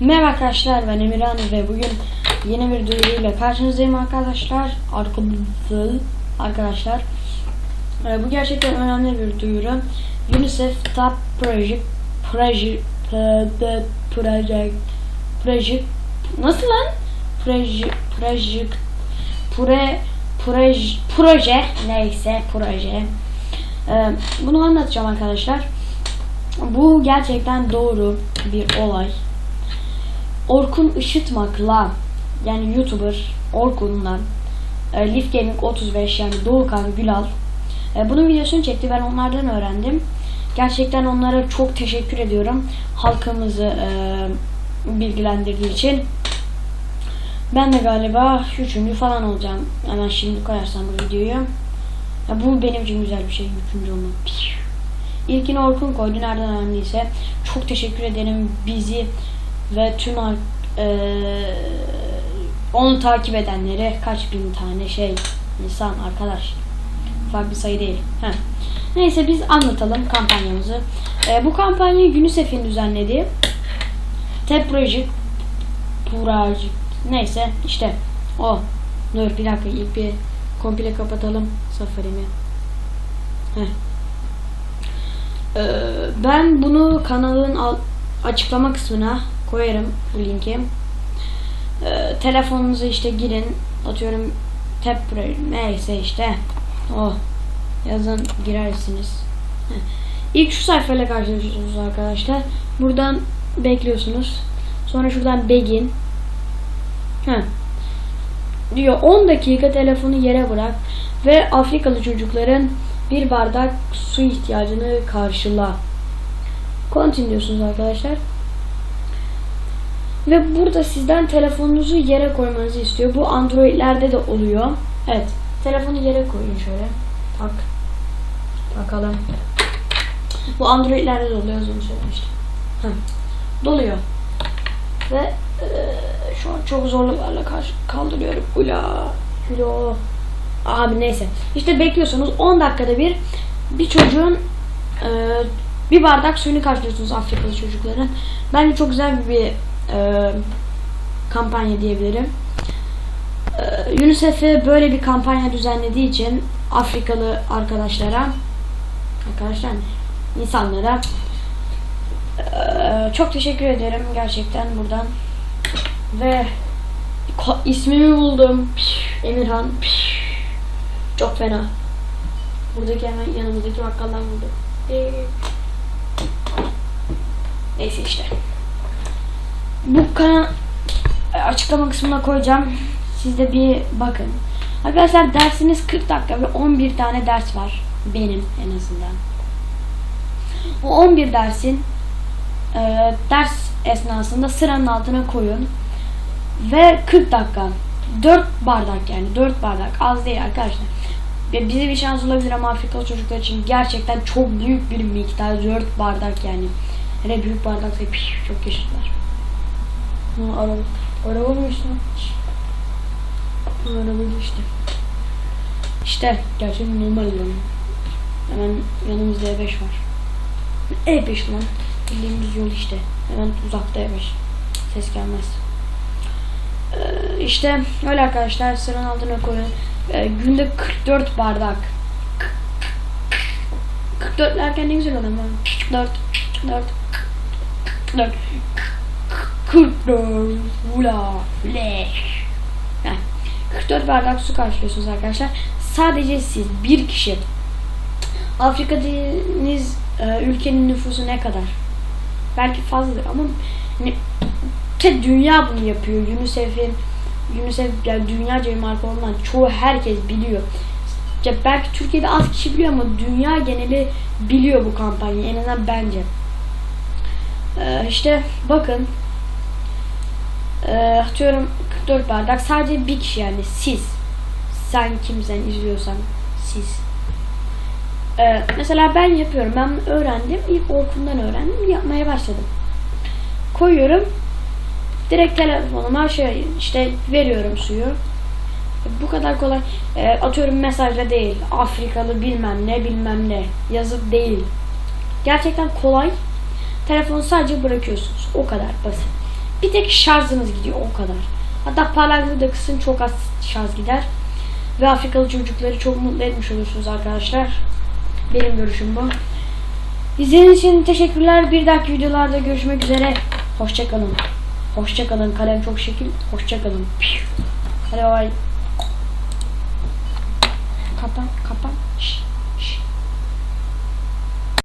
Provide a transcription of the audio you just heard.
Merhaba arkadaşlar ben Emirhan ve bugün yeni bir duyuruyla karşınızdayım arkadaşlar. Arkadaşlar. Arkadaşlar. Ee, Bu gerçekten önemli bir duyuru. UNICEF Top Project Project Project Project Nasıl lan? Project Project Proje Proje Proje neyse proje. Ee, Bunu anlatacağım arkadaşlar. Bu gerçekten doğru bir olay. Orkun Işıtmak'la yani YouTuber Orkun'la e, Leaf Gaming 35 yani Doğukan Gülal e, bunun videosunu çekti. Ben onlardan öğrendim. Gerçekten onlara çok teşekkür ediyorum. Halkımızı e, bilgilendirdiği için. Ben de galiba üçüncü falan olacağım. Hemen şimdi koyarsam bu videoyu. Ya bu benim için güzel bir şey. Üçüncü olmak. İlkini Orkun koydu. Nereden öğrendiyse. Çok teşekkür ederim. Bizi ve tüm eee, onu takip edenleri kaç bin tane şey insan arkadaş. Bir sayı değil. Heh. Neyse biz anlatalım kampanyamızı. Eee, bu kampanyayı UNICEF'in düzenlediği TEP Project Project neyse işte o. Dur bir dakika ilk bir komple kapatalım Safari'mi. Heh. Ee, ben bunu kanalın al- açıklama kısmına koyarım linki. Ee, telefonunuza işte girin. Atıyorum tap neyse işte. O yazın girersiniz. İlk şu sayfayla karşılaşıyorsunuz arkadaşlar. Buradan bekliyorsunuz. Sonra şuradan begin. Heh. Diyor 10 dakika telefonu yere bırak ve Afrikalı çocukların bir bardak su ihtiyacını karşıla. Continue diyorsunuz arkadaşlar. Ve burada sizden telefonunuzu yere koymanızı istiyor. Bu Android'lerde de oluyor. Evet. Telefonu yere koyun şöyle. Tak. Bakalım. Bu Android'lerde de oluyor az önce söylemiştim. Heh. Doluyor. Ve eee, şu an çok zorluklarla kaldırıyorum. Ula. Kilo. Abi neyse. İşte bekliyorsunuz 10 dakikada bir bir çocuğun e, bir bardak suyunu karşılıyorsunuz Afrikalı çocukların. Bence çok güzel bir e, kampanya diyebilirim. E, UNICEF'e böyle bir kampanya düzenlediği için Afrikalı arkadaşlara arkadaşlar insanlara e, çok teşekkür ederim gerçekten buradan ve ismimi buldum Emirhan çok fena. Buradaki hemen yanımızdaki bakkaldan buldum. Ee, Neyse işte. Bu kanal açıklama kısmına koyacağım. Siz de bir bakın. Arkadaşlar dersiniz 40 dakika ve 11 tane ders var. Benim en azından. O 11 dersin e, ders esnasında sıranın altına koyun. Ve 40 dakika. 4 bardak yani 4 bardak az değil arkadaşlar. Ve bize bir şans olabilir ama Afrikalı çocuklar için gerçekten çok büyük bir miktar 4 bardak yani. Hele büyük bardak da piş, çok yaşlılar. Ha, araba. Araba mı işte? Ha, araba işte. İşte gerçekten normal yani. Hemen yanımızda E5 var. E5 lan. Bildiğimiz yol işte. Hemen uzakta E5. Ses gelmez. Ee, işte öyle arkadaşlar sıranın altına koyun. Ee, günde 44 bardak. 44 derken ne güzel olur lan. 44 44 44 44 Ula leş. Heh, 44 bardak su karşılıyorsunuz arkadaşlar. Sadece siz bir kişi Afrika dediğiniz e, ülkenin nüfusu ne kadar? Belki fazladır ama hani, te dünya bunu yapıyor. UNICEF'in UNICEF yani dünyaca bir marka olan çoğu herkes biliyor. Ya belki Türkiye'de az kişi biliyor ama dünya geneli biliyor bu kampanyayı. En azından bence. Ee, işte bakın ee, atıyorum 44 bardak. Sadece bir kişi yani siz. Sen kimsen izliyorsan siz. Ee, mesela ben yapıyorum. Ben öğrendim. İlk Orkun'dan öğrendim. Yapmaya başladım. Koyuyorum. Direkt telefonuma şey işte veriyorum suyu. Bu kadar kolay. Ee, atıyorum mesajla değil. Afrikalı bilmem ne bilmem ne. Yazıp değil. Gerçekten kolay. Telefonu sadece bırakıyorsunuz. O kadar basit Bir tek şarjınız gidiyor o kadar. Hatta parlaklığı da kısın çok az şarj gider. Ve Afrikalı çocukları çok mutlu etmiş olursunuz arkadaşlar. Benim görüşüm bu. İzlediğiniz için teşekkürler. Bir dahaki videolarda görüşmek üzere. Hoşçakalın. Hoşçakalın. Kalem çok şekil. Hoşçakalın. Hadi bay. Kapan kapan. Şşt.